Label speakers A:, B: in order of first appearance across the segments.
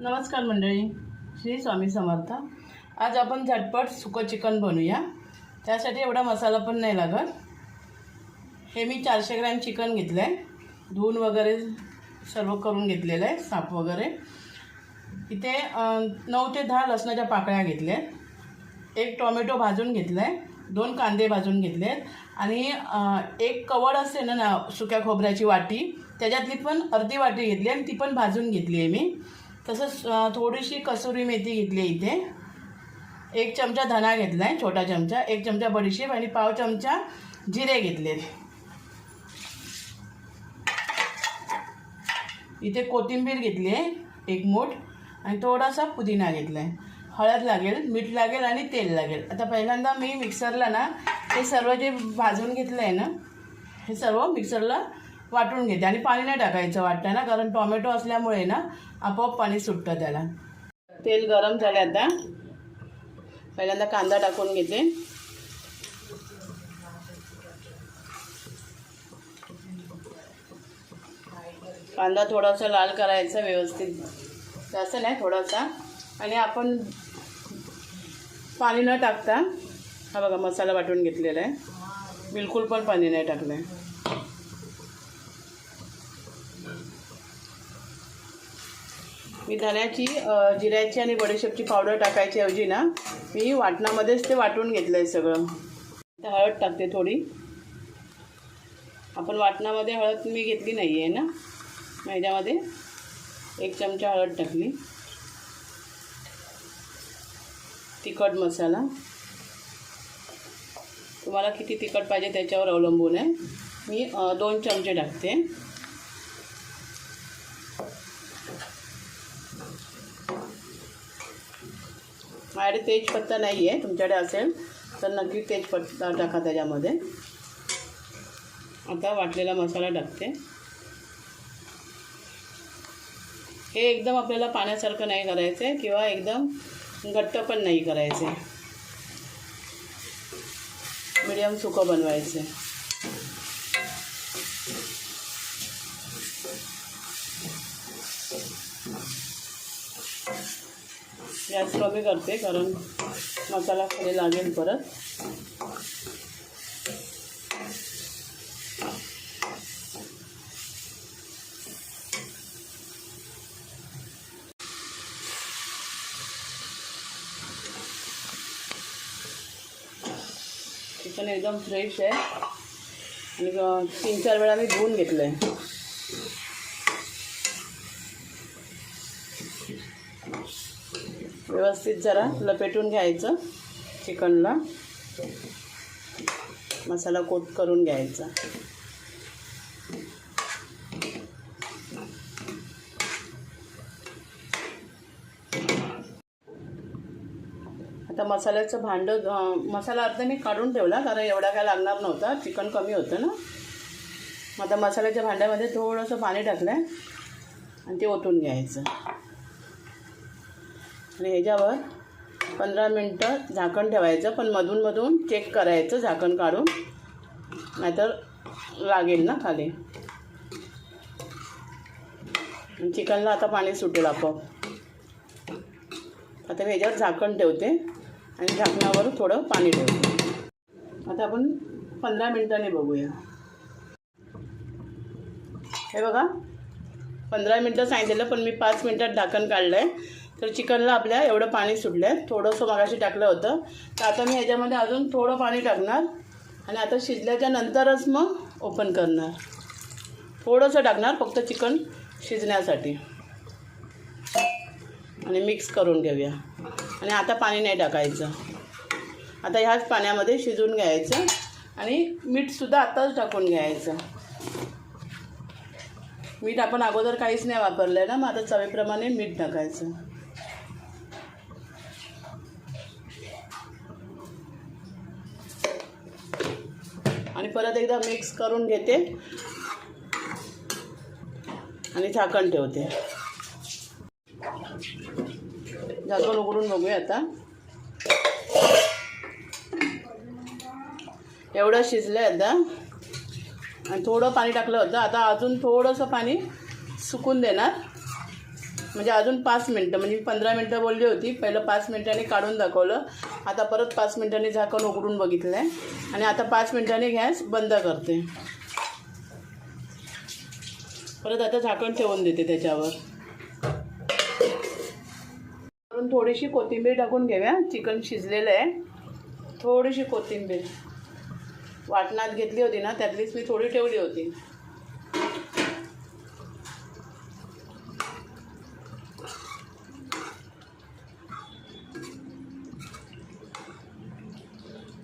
A: नमस्कार मंडळी श्री स्वामी समर्थ. आज आपण झटपट सुकं चिकन बनवूया. त्यासाठी एवढा मसाला पण नाही लागत. हे मी चारशे ग्रॅम चिकन घेतलं आहे धुवून वगैरे सर्व करून घेतलेलं आहे साप वगैरे. इथे नऊ ते दहा लसणाच्या पाकळ्या घेतल्या आहेत एक टोमॅटो भाजून घेतला आहे दोन कांदे भाजून घेतले आहेत आणि एक कवड असते ना ना सुक्या खोबऱ्याची वाटी त्याच्यातली पण अर्धी वाटी घेतली आणि ती पण भाजून घेतली आहे मी. तसंच थोडीशी कसुरी मेथी घेतली आहे इथे. एक चमचा धना घेतला आहे छोटा चमचा. एक चमचा बडीशेप आणि पाव चमचा जिरे घेतले. इथे कोथिंबीर घेतली आहे एक मूठ. आणि थोडासा पुदिना घेतला आहे हळद लागेल मीठ लागेल आणि तेल लागेल. आता पहिल्यांदा मी मिक्सरला ना हे सर्व जे भाजून घेतलं आहे ना हे सर्व मिक्सरला वाटून घेते. आणि पाणी नाही टाकायचं वाटतं ना कारण टोमॅटो असल्यामुळे ना आपोआप पाणी सुटतं त्याला. तेल गरम झाले आता. पहिल्यांदा कांदा टाकून घेते. कांदा थोडासा लाल करायचा व्यवस्थित. जास्त नाही थोडासा. आणि आपण पाणी न टाकता हा बघा मसाला वाटून घेतलेला आहे. बिलकुल पण पाणी नाही टाकलं आहे मी धण्याची जिऱ्याची आणि बडीशेपची पावडर टाकायची ऐवजी ना मी वाटणामध्येच ते वाटून घेतलं आहे सगळं. आता हळद टाकते थोडी. आपण वाटणामध्ये हळद मी घेतली नाही आहे ना? मैद्यामध्ये. एक चमचा हळद टाकली. तिखट मसाला. तुम्हाला किती तिखट पाहिजे त्याच्यावर अवलंबून आहे. मी दोन चमचे टाकते. माझ्याकडे तेजपत्ता नाही आहे तुमच्याकडे असेल तर नक्की तेजपत्ता टाका त्याच्यामध्ये. आता वाटलेला मसाला टाकते. हे एकदम आपल्याला पाण्यासारखं नाही करायचं आहे किंवा एकदम घट्ट पण नाही करायचं. आहे मीडियम सुकं बनवायचं. गॅस कमी करते कारण मसाला खाली लागेल परत. चिकन एकदम फ्रेश आहे. आणि तीन चार वेळा मी धुवून घेतलं आहे व्यवस्थित जरा लपेटून घ्यायचं चिकनला. मसाला कोट करून घ्यायचा. आता मसाल्याचं भांडं मसाला अर्धा मी काढून ठेवला कारण एवढा काय लागणार नव्हता. चिकन कमी होतं ना. आता मसाल्याच्या भांड्यामध्ये थोडंसं पाणी टाकलं आहे आणि ते ओतून घ्यायचं. आणि ह्याच्यावर पंधरा मिनटं झाकण ठेवायचं. पण मधून मधून चेक करायचं झाकण काढून. नाहीतर लागेल ना खाली. चिकनला आता पाणी सुटेल आपोआप. आता मी ह्याच्यावर झाकण ठेवते आणि झाकणावर थोडं पाणी ठेवते. आता आपण पंधरा मिनटांनी बघूया. हे बघा पंधरा मिनटं सांगितलेलं पण मी पाच मिनटात ढाकण काढलं आहे तर चिकनला आपल्या एवढं पाणी सुटलं आहे थोडंसं मगाशी टाकलं होतं. तर आता मी ह्याच्यामध्ये अजून थोडं पाणी टाकणार. आणि आता शिजल्याच्या नंतरच मग ओपन करणार. थोडंसं टाकणार फक्त चिकन शिजण्यासाठी. आणि मिक्स करून घेऊया. आणि आता पाणी नाही टाकायचं. आता ह्याच पाण्यामध्ये शिजून घ्यायचं. आणि मीठसुद्धा आत्ताच टाकून घ्यायचं. मीठ आपण अगोदर काहीच नाही वापरलं आहे ना मग आता चवीप्रमाणे मीठ टाकायचं. परत एकदा मिक्स करून घेते. आणि झाकण ठेवते. झाकण उघडून बघूया आता. एवढं शिजलं आहे आता. आणि थोडं पाणी टाकलं होतं. आता अजून थोडंसं पाणी सुकून देणार. म्हणजे अजून पाच मिनटं म्हणजे मी पंधरा मिनटं बोलली होती. पहिलं पाच मिनटांनी काढून दाखवलं. आता परत पाच मिनटांनी झाकण उघडून बघितलं आहे आणि आता पाच मिनटांनी गॅस बंद करते. परत आता झाकण ठेवून देते त्याच्यावर. वरून थोडीशी कोथिंबीर टाकून घेऊया. चिकन शिजलेलं आहे. थोडीशी कोथिंबीर. वाटणात घेतली होती ना त्यातलीच मी थोडी ठेवली होती.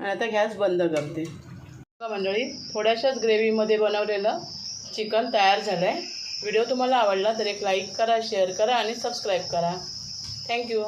A: आणि आता गॅस बंद करते. बघा मंडळी थोड्याशाच ग्रेव्हीमध्ये बनवलेलं चिकन तयार झालं आहे व्हिडिओ तुम्हाला आवडला तर एक लाईक करा शेअर करा आणि सबस्क्राईब करा. थँक्यू